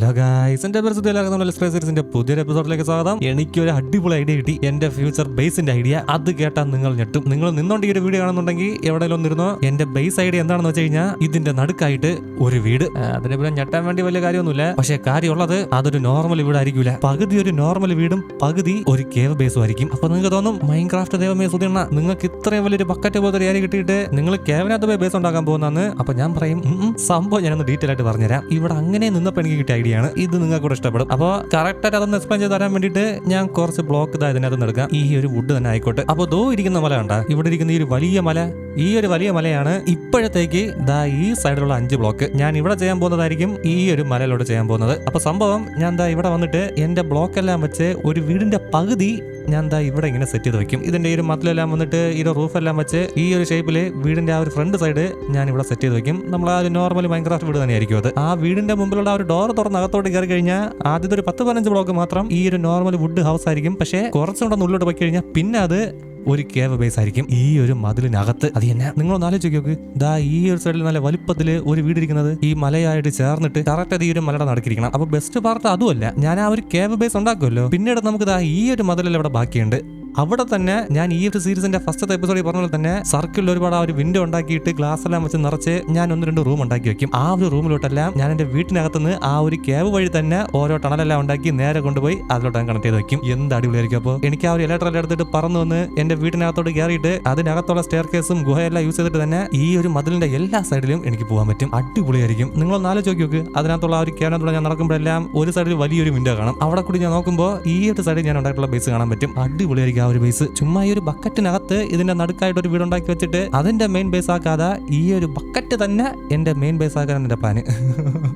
Hello guys എന്റെ പേര് സീരീസിന്റെ പുതിയൊരു എപ്പിസോഡിലേക്ക് സ്വാഗതം. എനിക്ക് ഒരു അടിപൊളി ഐഡിയ കിട്ടി. എന്റെ ഫ്യൂച്ചർ ബേസിന്റെ ഐഡിയ. അത് കേട്ടാൽ നിങ്ങൾ ഞെട്ടും. നിങ്ങൾ നിന്നോണ്ട് ഈ ഒരു വീഡിയോ കാണുന്നുണ്ടെങ്കിൽ എവിടെയെങ്കിലും ഒന്നിരുന്നോ? എന്റെ ബേസ് ഐഡിയ എന്താണെന്ന് വെച്ച് കഴിഞ്ഞാൽ ഇതിന്റെ നടുക്കായിട്ട് ഒരു വീട്. അതിനെ പോലെ ഞെട്ടാൻ വേണ്ടി വലിയ കാര്യമൊന്നുമില്ല. പക്ഷെ കാര്യമുള്ളത് അതൊരു നോർമൽ വീടായിരിക്കില്ല പകുതി ഒരു നോർമൽ വീടും പകുതി ഒരു കേവ് ബേസും ആയിരിക്കും. അപ്പൊ നിങ്ങൾക്ക് തോന്നും മൈൻ ക്രാഫ്റ്റ് ദേവമേ സുധീർണ നിങ്ങൾക്ക് ഇത്രയും വലിയൊരു ബക്കറ്റ് പോലത്തെ ഏരിയ കിട്ടിയിട്ട് നിങ്ങൾ കേവനകത്ത് പോയി ബേസ് ഉണ്ടാക്കാൻ പോകുന്നതെന്ന്? അപ്പൊ ഞാൻ പറയും സംഭവം ഞാനൊന്ന് ഡീറ്റെയിൽ ആയിട്ട് പറഞ്ഞുതരാം. ഇവിടെ അങ്ങനെ നിന്നപ്പോൾ എനിക്ക് കിട്ടിയ ഐഡിയ ആണ് ഇത് നിങ്ങൾക്ക് കൂടെ ഇഷ്ടപ്പെടും. അപ്പോൾ കറക്റ്റ് ആയിട്ട് അതൊന്ന് എക്സ്പ്ലെയിൻ ചെയ്ത് തരാൻ വേണ്ടിയിട്ട് ഞാൻ കുറച്ച് ബ്ലോക്ക് ഇതാ ഇതിനകത്ത് എടുക്കാം ഈ ഒരു വുഡ് തന്നെ ആയിക്കോട്ടെ. അപ്പോൾ ദോ ഇരിക്കുന്ന മല കണ്ട ഇവിടെ ഇരിക്കുന്ന ഈ ഒരു വലിയ മല ഈ ഒരു വലിയ മലയാണ് ഇപ്പോഴത്തേക്ക് ദാ ഈ സൈഡിലുള്ള അഞ്ച് ബ്ലോക്ക് ഞാൻ ഇവിടെ ചെയ്യാൻ പോകുന്നതായിരിക്കും ഈ ഒരു മലയിലോട്ട് ചെയ്യാൻ പോകുന്നത്. അപ്പൊ സംഭവം ഞാൻ ദാ ഇവിടെ വന്നിട്ട് എന്റെ ബ്ലോക്ക് എല്ലാം വെച്ച് ഒരു വീടിന്റെ പകുതി ഞാൻ ദാ ഇവിടെ ഇങ്ങനെ സെറ്റ് ചെയ്ത് വെക്കും. ഇതിന്റെ ഈ ഒരു മതിലെല്ലാം വന്നിട്ട് ഈ ഒരു റൂഫ് എല്ലാം വെച്ച് ഈ ഒരു ഷേപ്പിൽ വീടിന്റെ ആ ഒരു ഫ്രണ്ട് സൈഡ് ഞാൻ ഇവിടെ സെറ്റ് ചെയ്ത് വെക്കും. നമ്മൾ ആ ഒരു നോർമൽ മൈൻക്രാഫ്റ്റ് വീട് തന്നെയായിരിക്കും അത്. ആ വീടിന്റെ മുമ്പിലുള്ള ആ ഒരു ഡോർ തുറന്ന് അകത്തോട്ട് കയറി കഴിഞ്ഞാൽ ആദ്യത്തെ ഒരു പത്ത് പതിനഞ്ച് ബ്ലോക്ക് മാത്രം ഈ ഒരു നോർമൽ വുഡ് ഹൗസ് ആയിരിക്കും. പക്ഷേ കുറച്ചുകൂടെ ഉള്ളിലോട്ട് പോയി കഴിഞ്ഞാൽ പിന്നെ അത് ഒരു കേവ് ബേസ് ആയിരിക്കും ഈ ഒരു മതിലിനകത്ത്. അത് തന്നെ നിങ്ങളൊന്ന് ആലോചിച്ച് നോക്ക്. ദാ ഈ ഒരു സൈഡിൽ നല്ല വലുപ്പത്തിൽ ഒരു വീടിരിക്കുന്നത് ഈ മലയായിട്ട് ചേർന്നിട്ട് കറക്റ്റ് അത് ഈ ഒരു മലയുടെ നടക്കിരിക്കണം. അപ്പൊ ബെസ്റ്റ് പാർട്ട് അതുമല്ല. ഞാൻ ആ ഒരു കേവ് ബേസ് ഉണ്ടാക്കുമല്ലോ. പിന്നീട് നമുക്ക് ദാ ഈ ഒരു മതിലിൽ ഇവിടെ ബാക്കിയുണ്ട്. അവിടെ തന്നെ ഞാൻ ഈ ഒരു സീരീസിന്റെ ഫസ്റ്റ് എപ്പിസോഡിൽ പറഞ്ഞ പോലെ തന്നെ സർക്കിളിൽ ഒരുപാട് ആ ഒരു വിൻഡോ ഉണ്ടാക്കിയിട്ട് ഗ്ലാസ് എല്ലാം വെച്ച് നിറച്ച് ഞാൻ ഒന്ന് രണ്ട് റൂം ഉണ്ടാക്കി വെക്കും. ആ ഒരു റൂമിലോട്ടെല്ലാം ഞാൻ എന്റെ വീട്ടിനകത്തുനിന്ന് ആ ഒരു ക്യാബ് വഴി തന്നെ ഓരോ ടണലെല്ലാം ഉണ്ടാക്കി നേരെ കൊണ്ടുപോയി അതിലോട്ട് ഞാൻ കണക്ട് ചെയ്ത് വെക്കും. എന്ത് അടിപൊളിയായിരിക്കും അപ്പോൾ. എനിക്ക് ആ ഒരു ഇലക്ട്രൽ എടുത്തിട്ട് പറന്നു വന്ന് എന്റെ വീട്ടിനകത്തോട്ട് കയറിയിട്ട് അതിനകത്തുള്ള സ്റ്റെയർ കേസും ഗുഹയെല്ലാം യൂസ് ചെയ്തിട്ട് തന്നെ ഈ ഒരു മതിലിന്റെ എല്ലാ സൈഡിലും എനിക്ക് പോകാൻ പറ്റും. അടിപൊളിയായിരിക്കും. നിങ്ങൾ ആലോചിച്ച് നോക്ക്. അതിനകത്തുള്ള ആ ഒരു കേരളത്തിലൂടെ ഞാൻ നടക്കുമ്പോഴെല്ലാം ഒരു സൈഡിൽ വലിയൊരു വിൻഡോ കാണാം. അവിടെ കൂടി ഞാൻ നോക്കുമ്പോൾ ഈ ഒരു സൈഡിൽ ഞാൻ ഉണ്ടായിട്ടുള്ള ബേസ് കാണാൻ പറ്റും. അടിപൊളിയായിരിക്കും. ആ ഒരു ബേസ് ചുമ്മാ ഈ ഒരു ബക്കറ്റിനകത്ത് ഇതിന്റെ നടുക്കായിട്ട് ഒരു വീടുണ്ടാക്കി വെച്ചിട്ട് അതിന്റെ മെയിൻ ബേസ് ആക്കാതെ ഈ ഒരു ബക്കറ്റ് തന്നെ എന്റെ മെയിൻ ബേസ് ആക്കാനാണ് എന്റെ പ്ലാന്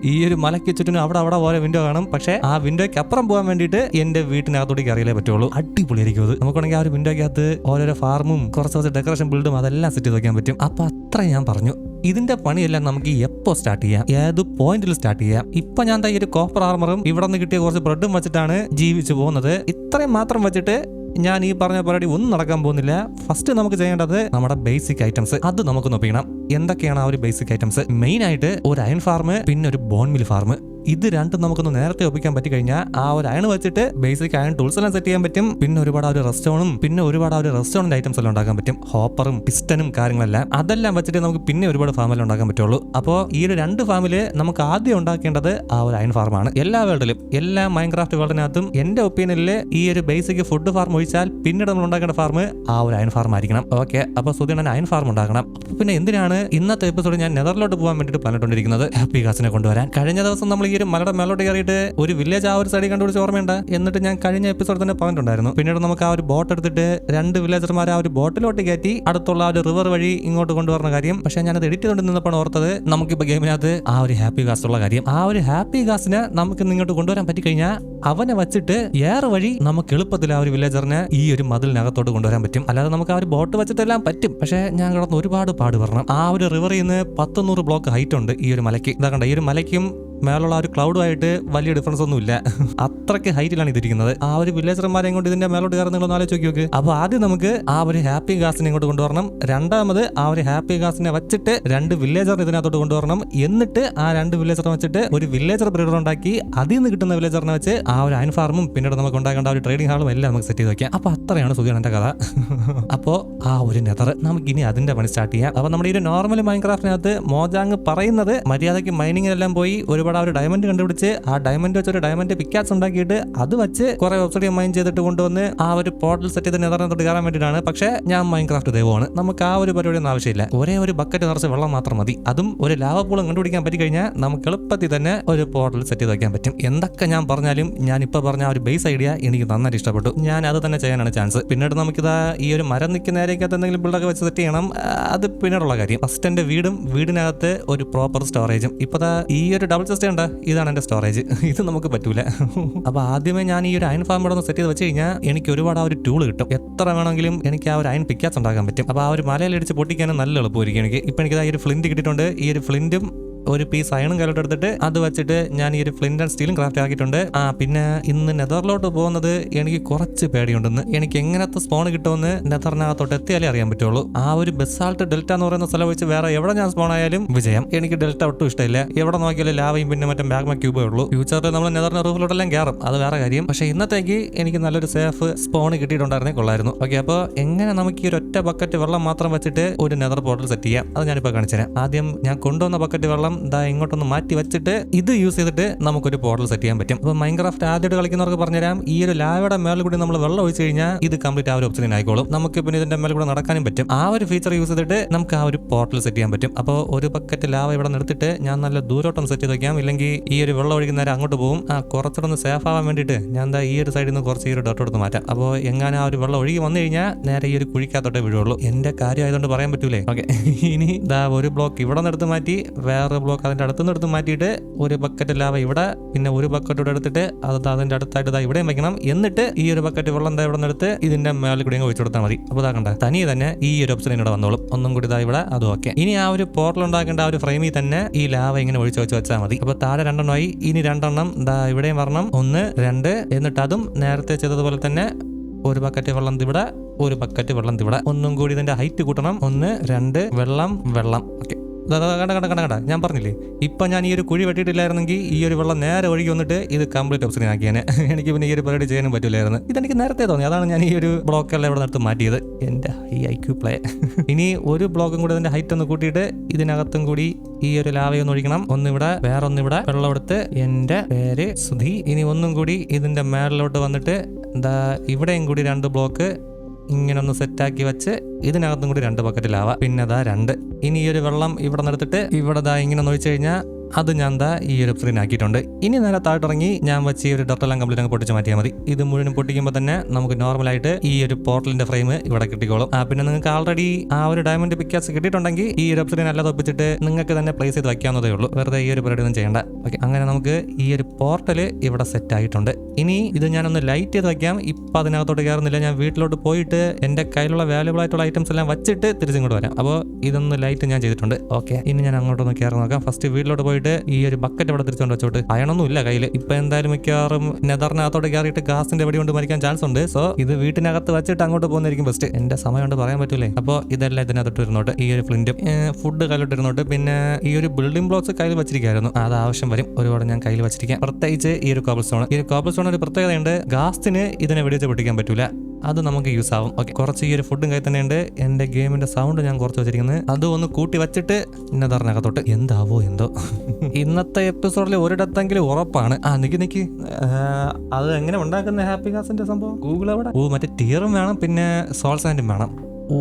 ഈ ഒരു മലയ്ക്ക് ചുറ്റിനും അവിടെ അവിടെ ഓരോ വിൻഡോ കാണും. പക്ഷേ ആ വിൻഡോയ്ക്ക് അപ്പുറം പോകാൻ വേണ്ടിയിട്ട് എന്റെ വീട്ടിനകത്തോടേക്ക് അറിയില്ലേ പറ്റുള്ളൂ. അടിപൊളിയായിരിക്കും അത്. നമുക്കാണെങ്കിൽ ആ ഒരു വിൻഡോയ്ക്കകത്ത് ഓരോരോ ഫാർമും കുറച്ച് കുറച്ച് ഡെക്കറേഷൻ ബിൽഡും അതെല്ലാം സെറ്റ് ചെയ്ത് വെക്കാൻ പറ്റും. അപ്പൊ അത്ര ഞാൻ പറഞ്ഞു. ഇതിന്റെ പണിയെല്ലാം നമുക്ക് എപ്പോ സ്റ്റാർട്ട് ചെയ്യാം? ഏത് പോയിന്റിൽ സ്റ്റാർട്ട് ചെയ്യാം? ഇപ്പൊ ഞാൻ ഈ ഒരു കോപ്പർ ആർമറും ഇവിടെ നിന്ന് കിട്ടിയ കുറച്ച് ബ്രെഡും വെച്ചിട്ടാണ് ജീവിച്ചു പോകുന്നത്. ഇത്രയും മാത്രം വെച്ചിട്ട് ഞാൻ ഈ പറഞ്ഞ പരിപാടി ഒന്നും നടക്കാൻ പോകുന്നില്ല. ഫസ്റ്റ് നമുക്ക് ചെയ്യേണ്ടത് നമ്മുടെ ബേസിക് ഐറ്റംസ് അത് നമുക്ക് നോക്കിയണം എന്തൊക്കെയാണ് ആ ഒരു ബേസിക് ഐറ്റംസ് മെയിൻ ആയിട്ട് ഒരു അയൺ ഫാർമ് പിന്നെ ഒരു ബോൺമിൽ ഫാർമ് ഫാർം ഇത് രണ്ടും നമുക്കൊന്ന് നേരത്തെ ഒപ്പിക്കാൻ പറ്റി കഴിഞ്ഞാൽ ആ ഒരു അയൺ വെച്ചിട്ട് ബേസിക് അയൺ ടൂൾസ് എല്ലാം സെറ്റ് ചെയ്യാൻ പറ്റും. പിന്നെ ഒരുപാട് ഒരു റെസ്റ്റോണും പിന്നെ ഒരുപാട് ഒരു റെസ്റ്റോറന്റ് ഐറ്റംസ് എല്ലാം ഉണ്ടാക്കാൻ പറ്റും. ഹോപ്പറും പിസ്റ്റനും കാര്യങ്ങളെല്ലാം. അതെല്ലാം വെച്ചിട്ട് നമുക്ക് പിന്നെ ഒരുപാട് ഫാമിലും ഉണ്ടാക്കാൻ പറ്റുള്ളൂ. അപ്പോൾ ഈ ഒരു രണ്ട് ഫാമിൽ നമുക്ക് ആദ്യം ഉണ്ടാക്കേണ്ടത് ആ ഒരു അയൺ ഫാമാണ് എല്ലാ വേൾഡിലും എല്ലാ മൈൻക്രാഫ്റ്റ് വേൾഡിനകത്തും എന്റെ ഒപ്പീനിയനിൽ ഈ ഒരു ബേസിക് ഫുഡ് ഫാം ഒഴിച്ചാൽ പിന്നീട് നമ്മൾ ഉണ്ടാക്കേണ്ട ഫാർം ആ ഒരു അയൺ ഫാം ആയിരിക്കണം. ഓക്കെ അപ്പോൾ സുധീണൻ അയൺ ഫാം ഉണ്ടാക്കണം. അപ്പൊ പിന്നെ എന്തിനാണ് ഇന്നത്തെ എപ്പിസോഡ് ഞാൻ നെതറിലോട്ട് പോകാൻ വേണ്ടിയിട്ട് പറഞ്ഞിട്ടുണ്ടിരിക്കുന്നത്? ഹാപ്പി കാസിനെ കൊണ്ടുവരാൻ. കഴിഞ്ഞ ദിവസം നമ്മൾ ഈ ഒരു മലയുടെ മേലോട്ട് കയറിയിട്ട് ഒരു വില്ലേജ് ആ ഒരു സൈഡിൽ കണ്ടുപിടിച്ച് ഓർമ്മയുണ്ട്. എന്നിട്ട് ഞാൻ കഴിഞ്ഞ എപ്പിസോഡ് തന്നെ പറഞ്ഞിട്ടുണ്ടായിരുന്നു. പിന്നീട് നമുക്ക് ആ ഒരു ബോട്ട് എടുത്തിട്ട് രണ്ട് വില്ലേജർമാർ ആ ഒരു ബോട്ടിലോട്ട് കയറ്റി അടുത്തുള്ള ആ ഒരു റിവർ വഴി ഇങ്ങോട്ട് കൊണ്ടുവരുന്ന കാര്യം. പക്ഷെ ഞാനത് എഡിറ്റ് ചെയ്തുകൊണ്ട് നിന്നപ്പോൾ ഓർത്തത് നമുക്കിപ്പോൾ ഗെയിമിനകത്ത് ആ ഒരു ഹാപ്പി കാസ്റ്റ് ഉള്ള കാര്യം. ആ ഒരു ഹാപ്പി കാസ്റ്റിനെ നമുക്ക് ഇങ്ങോട്ട് കൊണ്ടുവരാൻ പറ്റിക്കഴിഞ്ഞാൽ അവനെ വെച്ചിട്ട് ഏറെ വഴി നമുക്ക് എളുപ്പത്തിൽ ആ ഒരു വില്ലേജറിനെ ഈ ഒരു മതിലിനകത്തോട്ട് കൊണ്ടുവരാൻ പറ്റും. അല്ലാതെ നമുക്ക് ആ ഒരു ബോട്ട് വെച്ചിട്ടെല്ലാം പറ്റും. പക്ഷേ ഞാൻ കിടന്ന് ഒരുപാട് പാട് പറഞ്ഞു ആ ഒരു റിവറിൽ നിന്ന് പത്തൊന്നൂറ് ബ്ലോക്ക് ഹൈറ്റ് ഉണ്ട് ഈ ഒരു മലയ്ക്ക്. ഇതാ കണ്ട ഈ ഒരു മലയ്ക്കും മേലുള്ള ഒരു ക്ലൗഡുമായിട്ട് വലിയ ഡിഫറൻസ് ഒന്നും ഇല്ല അത്രയ്ക്ക് ഹൈറ്റിലാണ് ഇതിരിക്കുന്നത്. ആ ഒരു വില്ലേജർമാരെ കൊണ്ട് ഇതിന്റെ മേലോട്ട് കയറുന്ന നിങ്ങൾ ആലോചിച്ച് നോക്കി നോക്ക്. അപ്പൊ ആദ്യം നമുക്ക് ആ ഒരു ഹാപ്പി ഗാസിനെ ഇങ്ങോട്ട് കൊണ്ടുവരണം. രണ്ടാമത് ആ ഒരു ഹാപ്പി ഗാസിനെ വെച്ചിട്ട് രണ്ട് വില്ലേജർ ഇതിനകത്തോട്ട് കൊണ്ടുവരണം. എന്നിട്ട് ആ രണ്ട് വില്ലേജറിനെ വെച്ചിട്ട് ഒരു വില്ലേജർ ബ്രീഡർ ഉണ്ടാക്കി അതിൽ നിന്ന് കിട്ടുന്ന വില്ലേജറിനെ വെച്ച് ആ ഒരു അയൻ ഫാർമും പിന്നീട് നമുക്ക് ഉണ്ടാക്കേണ്ട ഒരു ട്രേഡിംഗ് ഹാളും എല്ലാം നമുക്ക് സെറ്റ് ചെയ്ത് വെക്കാം. അപ്പൊ അത്രയാണ് സുഖിയാണ് കഥ. അപ്പോ ആ ഒരു നെതർ നമുക്ക് ഇനി അതിന്റെ പണി സ്റ്റാർട്ട് ചെയ്യാം. അപ്പൊ നമ്മുടെ ഈ ഒരു നോർമൽ മൈൻക്രാഫ്റ്റിനകത്ത് മോജാങ് പറയുന്നത് മര്യാദയ്ക്ക് മൈനിങ്ങിനെല്ലാം പോയി ഒരുപാട് ആ ഒരു ഡയമണ്ട് കണ്ടുപിടിച്ച് ആ ഡയമണ്ട് വെച്ച് ഒരു ഡയമണ്ട് പിക്കാസ് ഉണ്ടാക്കിയിട്ട് അത് വെച്ച് കുറെ വെബ്സൈറ്റ് മൈൻ ചെയ്തിട്ട് കൊണ്ടുവന്ന് ആ ഒരു പോർട്ടൽ സെറ്റ് ചെയ്ത് നെതറിനകത്തോട്ട് കയറാൻ വേണ്ടിയിട്ടാണ്. പക്ഷേ ഞാൻ മൈൻക്രാഫ്റ്റ് ദൈവമാണ്. നമുക്ക് ആ ഒരു പരിപാടിയൊന്നും ആവശ്യമില്ല. ഒരേ ഒരു ബക്കറ്റ് നിറച്ച് വെള്ളം മാത്രം മതി. അതും ഒരു ലാവ കണ്ടുപിടിക്കാൻ പറ്റി കഴിഞ്ഞാൽ നമുക്ക് എളുപ്പത്തിൽ തന്നെ ഒരു പോർട്ടൽ സെറ്റ് ചെയ്ത് വയ്ക്കാൻ പറ്റും. എന്തൊക്കെ ഞാൻ പറഞ്ഞാലും ഞാൻ ഇപ്പൊ പറഞ്ഞ ആ ഒരു ബേസ് ഐഡിയ എനിക്ക് നന്നായിട്ട് ഇഷ്ടപ്പെട്ടു. ഞാൻ അത് തന്നെ ചെയ്യാനാണ് ചാൻസ് പിന്നീട് നമുക്കിതാ ഈ ഒരു മരം നിൽക്കുന്ന ഏരിയക്കകത്ത് എന്തെങ്കിലും ബിൽഡൊക്കെ വെച്ച് സെറ്റ് ചെയ്യണം. അത് പിന്നീടുള്ള കാര്യം. ഫസ്റ്റ് എന്റെ വീടും വീടിനകത്ത് ഒരു പ്രോപ്പർ സ്റ്റോറേജും ഇപ്പൊ ഈ ഒരു ഡബിൾ ചെസ്റ്റ് ഉണ്ട് ഇതാണ് എന്റെ സ്റ്റോറേജ് ഇത് നമുക്ക് പറ്റൂല. അപ്പൊ ആദ്യമേ ഞാൻ ഈ ഒരു അയൺ ഫാം ഇവിടെ സെറ്റ് ചെയ്ത് വെച്ച് കഴിഞ്ഞാൽ എനിക്ക് ഒരുപാട് ആ ഒരു ടൂൾ കിട്ടും. എത്ര വേണമെങ്കിലും എനിക്ക് ആ ഒരു അയൺ പിക്കാസ് ഉണ്ടാക്കാൻ പറ്റും. അപ്പൊ ആ ഒരു മലയിലടിച്ച് പൊട്ടിക്കാനും നല്ല എളുപ്പമായിരിക്കും എനിക്ക്. ഇപ്പൊ എനിക്ക് ഈ ഒരു ഫ്ലിന്റ് കിട്ടിയിട്ടുണ്ട്. ഈ ഒരു ഫ്ലിന്റും ഒരു പീസ് അയണും കയ്യിലോട്ട് എടുത്തിട്ട് അത് വെച്ചിട്ട് ഞാൻ ഈ ഒരു ഫ്ലിന്റ് ആൻഡ് സ്റ്റീലും ക്രാഫ്റ്റ് ആക്കിയിട്ടുണ്ട്. ആ പിന്നെ ഇന്ന് നെതറിലോട്ട് പോകുന്നത് എനിക്ക് കുറച്ച് പേടിയുണ്ടെന്ന്. എനിക്ക് എങ്ങനത്തെ സ്പോൺ കിട്ടുമെന്ന് നെതറിനകത്തോട്ട് എത്തിയാലേ അറിയാൻ പറ്റുള്ളൂ. ആ ഒരു ബെസാൾട്ട് ഡെൽറ്റ എന്ന് പറയുന്ന സ്ഥലം വെച്ച് വേറെ എവിടെ ഞാൻ സ്പോൺ ആയാലും വിജയം. എനിക്ക് ഡെൽറ്റ ഒട്ടും ഇഷ്ടമില്ല. എവിടെ നോക്കിയാലും ലാവയും പിന്നെ മറ്റേ ബാഗ്മ ക്യൂബേ ഉള്ളൂ. ഫ്യൂച്ചറിൽ നമ്മൾ നെതറിന്റെ റൂഫിലോട്ടെല്ലാം കയറും അത് വേറെ കാര്യം. പക്ഷെ ഇന്നത്തേക്ക് എനിക്ക് നല്ലൊരു സേഫ് സ്പോൺ കിട്ടിയിട്ടുണ്ടായിരുന്നേ കൊള്ളായിരുന്നു. ഓക്കെ അപ്പോൾ എങ്ങനെ നമുക്ക് ഈ ഒരു ഒറ്റ ബക്കറ്റ് വെള്ളം മാത്രം വെച്ചിട്ട് ഒരു നെതർ പോർട്ടൽ സെറ്റ് ചെയ്യാം? അത് ഞാനിപ്പോൾ കാണിച്ചു തരാം ആദ്യം ഞാൻ കൊണ്ടുവന്ന ബക്കറ്റ് വെള്ളം ദാ ഇങ്ങോട്ടൊന്ന് മാറ്റി വെച്ചിട്ട് ഇത് യൂസ് ചെയ്തിട്ട് നമുക്കൊരു പോർട്ടൽ സെറ്റ് ചെയ്യാൻ പറ്റും. അപ്പോൾ മൈൻക്രാഫ്റ്റ് ആദ്യമായിട്ട് കളിക്കുന്നവർക്ക് പറഞ്ഞുതരാം. ഈ ഒരു ലാവയുടെ മേളിൽ കൂടി നമ്മൾ വെള്ളം ഒഴിച്ചു കഴിഞ്ഞാൽ ഇത് കംപ്ലീറ്റ് ആ ഒരു ഓപ്ഷനിൽ ആയിക്കോളും. നമുക്ക് പിന്നെ ഇതിന്റെ മേലെ കൂടെ നടക്കാനും പറ്റും. ആ ഒരു ഫീച്ചർ യൂസ് ചെയ്തിട്ട് നമുക്ക് ആ ഒരു പോർട്ടൽ സെറ്റ് ചെയ്യാൻ പറ്റും. അപ്പോൾ ഒരു ബക്കറ്റ് ലാവ ഇവിടെ നിർത്തിയിട്ട് ഞാൻ നല്ല ദൂരോട്ടം സെറ്റ് ചെയ്ത് വെക്കാം. ഇല്ലെങ്കിൽ ഈ ഒരു വെള്ളം ഒഴിക്കുന്ന നേരം അങ്ങോട്ട് പോകും. ആ കുറച്ചുകൂടെ ഒന്ന് സേഫ് ആവാൻ വേണ്ടിയിട്ട് ഞാൻ എന്താ ഈ ഒരു സൈഡിൽ നിന്ന് കുറച്ച് ഈ ഒരു ഡോട്ട് എടുത്ത് മാറ്റാം. അപ്പോൾ എങ്ങനെ ആ ഒരു വെള്ളം ഒഴുകി വന്നു കഴിഞ്ഞാൽ നേരെ ഈ ഒരു കുഴിക്കകത്തോട്ടേ വീഴുള്ളൂ. എന്റെ കാര്യം ആയതുകൊണ്ട് പറയാൻ പറ്റൂലേ? ഓക്കെ. ഇനി ദാ ഒരു ബ്ലോക്ക് ഇവിടെ നിന്ന് എടുത്ത് മാറ്റി വേറെ ബ്ലോക്ക് അതിന്റെ അടുത്തുനിന്ന് എടുത്ത് മാറ്റിയിട്ട് ഒരു ബക്കറ്റ് ലാവ ഇവിടെ പിന്നെ ഒരു ബക്കറ്റ് ഇവിടെ എടുത്തിട്ട് അത് അതിന്റെ അടുത്തായിട്ട് ഇതാ ഇവിടെയും വെക്കണം. എന്നിട്ട് ഈ ഒരു ബക്കറ്റ് വെള്ളം എന്താ ഇവിടെ നിന്ന് എടുത്ത് ഇതിന്റെ മേളിൽ കൂടി ഒഴിച്ചു കൊടുത്താൽ മതി. അപ്പോൾ ഇതാ തനി തന്നെ ഈ ഒരു ഓപ്ഷൻ ഇവിടെ വന്നോളും. ഒന്നും കൂടി ഇതാ ഇവിടെ അതും ഓക്കെ ഇനി ആ ഒരു പോർട്ടൽ ഉണ്ടാക്കേണ്ട ആ ഒരു ഫ്രെയിമിൽ തന്നെ ഈ ലാവ ഇങ്ങനെ ഒഴിച്ച് വെച്ച് വെച്ചാൽ മതി. അപ്പോൾ താഴെ രണ്ടെണ്ണമായി ഇനി രണ്ടെണ്ണം ദാ ഇവിടെയും വരണം. ഒന്ന് രണ്ട് എന്നിട്ട് അതും നേരത്തെ ചെയ്തതുപോലെ തന്നെ ഒരു ബക്കറ്റ് വെള്ളം ഇവിടെ ഒരു ബക്കറ്റ് വെള്ളം ഇവിടെ. ഒന്നും കൂടി ഇതിന്റെ ഹൈറ്റ് കൂട്ടണം. ഒന്ന് രണ്ട് വെള്ളം വെള്ളം. ഓക്കെ കണ്ട കണ്ട കണ്ട കണ്ട. ഞാൻ പറഞ്ഞില്ലേ? ഇപ്പം ഞാൻ ഈ ഒരു കുഴി വെട്ടിയിട്ടില്ലായിരുന്നെങ്കിൽ ഈ ഒരു വെള്ളം നേരെ ഒഴുകി വന്നിട്ട് ഇത് കംപ്ലീറ്റ് ഓപ്ഷൻ ആക്കിയേനെ. എനിക്ക് പിന്നെ ഈ ഒരു പരിപാടി ചെയ്യാനും പറ്റില്ലായിരുന്നു ഇതെനിക്ക് നേരത്തെ തോന്നി. അതാണ് ഞാൻ ഈ ഒരു ബ്ലോക്കെല്ലാം ഇവിടെ നിർത്ത് മാറ്റിയത്. എന്റെ ഈ ഐ ക്യൂ പ്ലേ ഇനി ഒരു ബ്ലോക്കും കൂടി അതിന്റെ ഹൈറ്റ് ഒന്ന് കൂട്ടിയിട്ട് ഇതിനകത്തും കൂടി ഈ ഒരു ലാവയൊന്ന് ഒഴിക്കണം. ഒന്നിവിടെ വേറെ ഒന്നിവിടെ വെള്ളം എടുത്ത് എന്റെ പേര് സുധി. ഇനി ഒന്നും കൂടി ഇതിന്റെ മേളിലോട്ട് വന്നിട്ട് എന്താ ഇവിടെയും കൂടി രണ്ട് ബ്ലോക്ക് ഇങ്ങനെ ഒന്ന് സെറ്റാക്കി വെച്ച് ഇതിനകത്തും കൂടി രണ്ട് ബക്കറ്റ് ലാവ. പിന്നെ അതാ രണ്ട്. ഇനി ഈ ഒരു വെള്ളം ഇവിടെ എടുത്തിട്ട് ഇവിടെ ദാ ഇങ്ങനെ ഒന്ന് ഒഴിച്ചു കഴിഞ്ഞാൽ അത് ഞാൻ ദാ ഈ ഒരു സ്ക്രീൻ ആക്കിയിട്ടുണ്ട്. ഇനി നേരെ താഴ്ത്തിറങ്ങി ഞാൻ വെച്ച് ഈ ഒരു ഡോട്ടെല്ലാം കംപ്ലീറ്റ് അങ്ങ് പൊട്ടിച്ച് മാറ്റിയാൽ മതി. ഇത് മുഴുവൻ പൊട്ടിക്കുമ്പോൾ തന്നെ നമുക്ക് നോർമലായിട്ട് ഈ ഒരു പോർട്ടലിന്റെ ഫ്രെയിം ഇവിടെ കിട്ടിക്കോളും. പിന്നെ നിങ്ങൾക്ക് ആൾറെഡി ആ ഒരു ഡയമണ്ട് പിക്കാസ് കിട്ടിയിട്ടുണ്ടെങ്കിൽ ഈ ഒരു സ്ക്രീൻ അല്ലാതെ ഒപ്പിച്ചിട്ട് നിങ്ങൾക്ക് തന്നെ പ്ലേസ് ചെയ്ത് വയ്ക്കാവുന്നതേ ഉള്ളൂ. വെറുതെ ഈ ഒരു പരിപാടി ഒന്നും ചെയ്യേണ്ട. ഓക്കെ അങ്ങനെ നമുക്ക് ഈ ഒരു പോർട്ടൽ ഇവിടെ സെറ്റ് ആയിട്ടുണ്ട്. ഇനി ഇത് ഞാനൊന്ന് ലൈറ്റ് ചെയ്ത് വയ്ക്കാം. ഇപ്പം അതിനകത്തോട്ട് കയറുന്നില്ല ഞാൻ വീട്ടിലോട്ട് പോയിട്ട് എന്റെ കയ്യിലുള്ള വാല്യുബിൾ ആയിട്ടുള്ള ഐറ്റംസ് എല്ലാം വെച്ചിട്ട് തിരിച്ചിങ്ങോട്ട് വരാം. അപ്പോൾ ഇതൊന്ന് ലൈറ്റ് ഞാൻ ചെയ്തിട്ടുണ്ട്. ഓക്കെ ഇനി ഞാൻ അങ്ങോട്ടൊന്ന് കയറി നോക്കാം. ഫസ്റ്റ് വീട്ടിലോട്ട് പോയിട്ട് ഈ ഒരു ബക്കറ്റ് അവിടെ തിരിച്ചുകൊണ്ട് വെച്ചോട്ട്. അയണൊന്നും ഇല്ല കയ്യിൽ ഇപ്പൊ എന്തായാലും മിക്കവാറും നെതറിനകത്തോടെ കയറിയിട്ട് ഗാസിന്റെ വെടി കൊണ്ട് മരിക്കാൻ ചാൻസ് ഉണ്ട്. സോ ഇത് വീട്ടിനകത്ത് വെച്ചിട്ട് അങ്ങോട്ട് പോകുന്നതായിരിക്കും ബെസ്റ്റ് എന്റെ സമയം കൊണ്ട് പറയാൻ പറ്റൂലേ. അപ്പോൾ ഇതെല്ലാം ഇതിനകത്തോട്ട് ഇരുന്നോട്ട് ഈ ഒരു ഫ്ലിന്റും ഫുഡ് കയ്യിലോട്ട് ഇരുന്നോട്ട് പിന്നെ ഈ ഒരു ബിൽഡിംഗ് ബ്ലോക്സ് കയ്യിൽ വെച്ചിരിക്കായിരുന്നു അത് ആവശ്യം വരും. ഒരുപാട് ഞാൻ കയ്യിൽ വെച്ചിരിക്കാം. പ്രത്യേകിച്ച് ഈ ഒരു കോബിൾ സ്റ്റോൺ ഈ ഒരു കോബിൾ സ്റ്റോൺ ഒരു പ്രത്യേകതയുണ്ട്. ഗാസ്തിന് ഇതിനെ വെടിവെച്ച് പൊട്ടിക്കാൻ പറ്റൂല. അത് നമുക്ക് യൂസ് ആവും. ഓക്കെ കുറച്ച് ഈ ഒരു ഫുഡും കയ്യിൽ തന്നെയുണ്ട്. എന്റെ ഗെയിമിന്റെ സൗണ്ട് ഞാൻ കുറച്ച് വെച്ചിരിക്കുന്നത്. അത് ഒന്ന് കൂട്ടി വെച്ചിട്ട് ഇന്നതറിനകത്തോട്ട് എന്താവോ എന്തോ. ഇന്നത്തെ എപ്പിസോഡിൽ ഒരിടത്തെങ്കിലും ഉറപ്പാണ്. ആ നിക്ക് നിക്ക്. അത് എങ്ങനെ ഉണ്ടാക്കുന്ന ഹാപ്പി കാസിന്റെ സംഭവം? ഗൂഗിൾ അവിടെ ഓ മറ്റേ ടീറും വേണം പിന്നെ സോൾസാൻഡും വേണം. ഓ